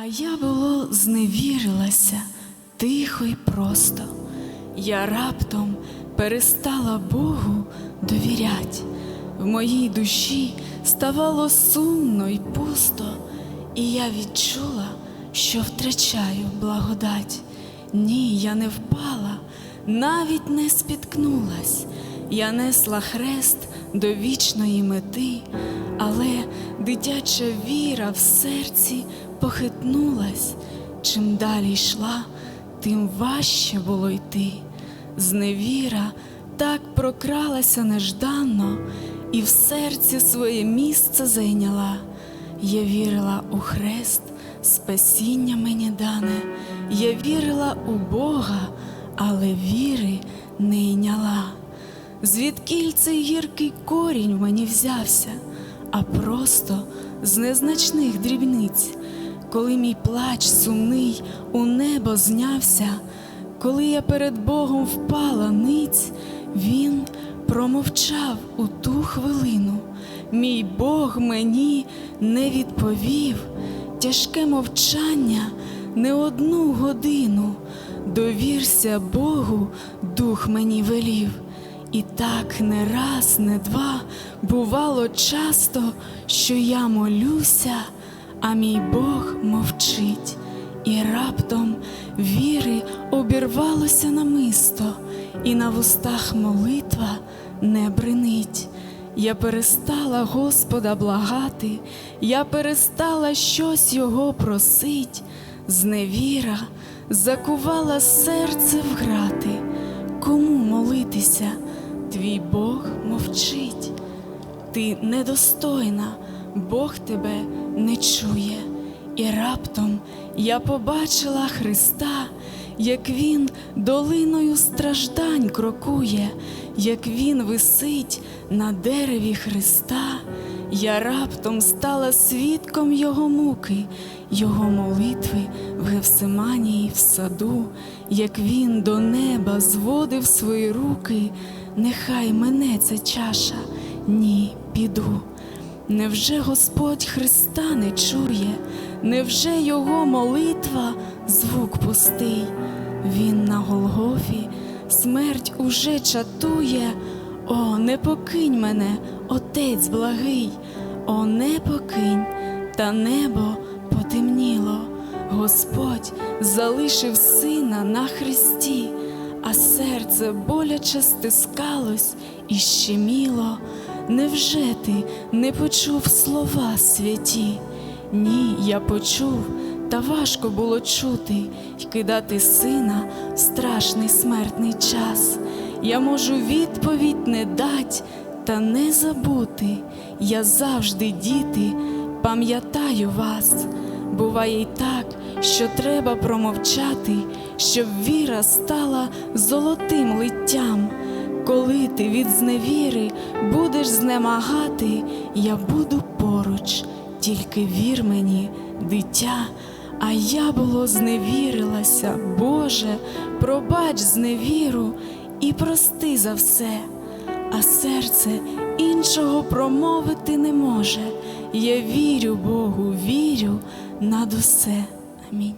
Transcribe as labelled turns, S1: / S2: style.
S1: А я було зневірилася тихо й просто. Я раптом перестала Богу довірять. В моїй душі ставало сумно й пусто, і я відчула, що втрачаю благодать. Ні, я не впала, навіть не спіткнулась. Я несла хрест до вічної мети, але дитяча віра в серці похитнулась. Чим далі йшла, тим важче було йти. Зневіра так прокралася нежданно і в серці своє місце зайняла. Я вірила у хрест, спасіння мені дане, я вірила у Бога, але віри не йняла. Звідкіль цей гіркий корінь в мені взявся, а просто з незначних дрібниць, коли мій плач сумний у небо знявся, коли я перед Богом впала ниць, Він промовчав у ту хвилину. Мій Бог мені не відповів, тяжке мовчання не одну годину. Довірся Богу, дух мені велів. І так не раз, не два бувало часто, що я молюся, а мій Бог мовчить, і раптом віри обірвалося намисто, і на вустах молитва не бринить. Я перестала Господа благати, я перестала щось Його просить, зневіра закувала серце в грати. Кому молитися? Твій Бог мовчить, ти недостойна, Бог тебе не чує. І раптом я побачила Христа, як Він долиною страждань крокує, як Він висить на дереві Христа. Я раптом стала свідком Його муки, Його молитви в Гевсиманії в саду, як Він до неба зводив свої руки, нехай мене ця чаша, ні, піду. Невже Господь Христа не чує, невже Його молитва звук пустий? Він на Голгофі смерть уже чатує. О, не покинь мене, Отець благий, о, не покинь, та небо потемніло. Господь залишив сина на хресті, а серце боляче стискалось і щеміло. Невже ти не почув слова святі? Ні, я почув, та важко було чути й кидати сина в страшний смертний час. Я можу відповідь не дать, та не забути. Я завжди, діти, пам'ятаю вас. Буває й так, що треба промовчати, щоб віра стала золотим литтям. Коли ти від зневіри будеш знемагати, я буду поруч, тільки вір мені, дитя. А я було зневірилася, Боже, пробач зневіру і прости за все, а серце іншого промовити не може. Я вірю Богу, вірю над усе. Амінь.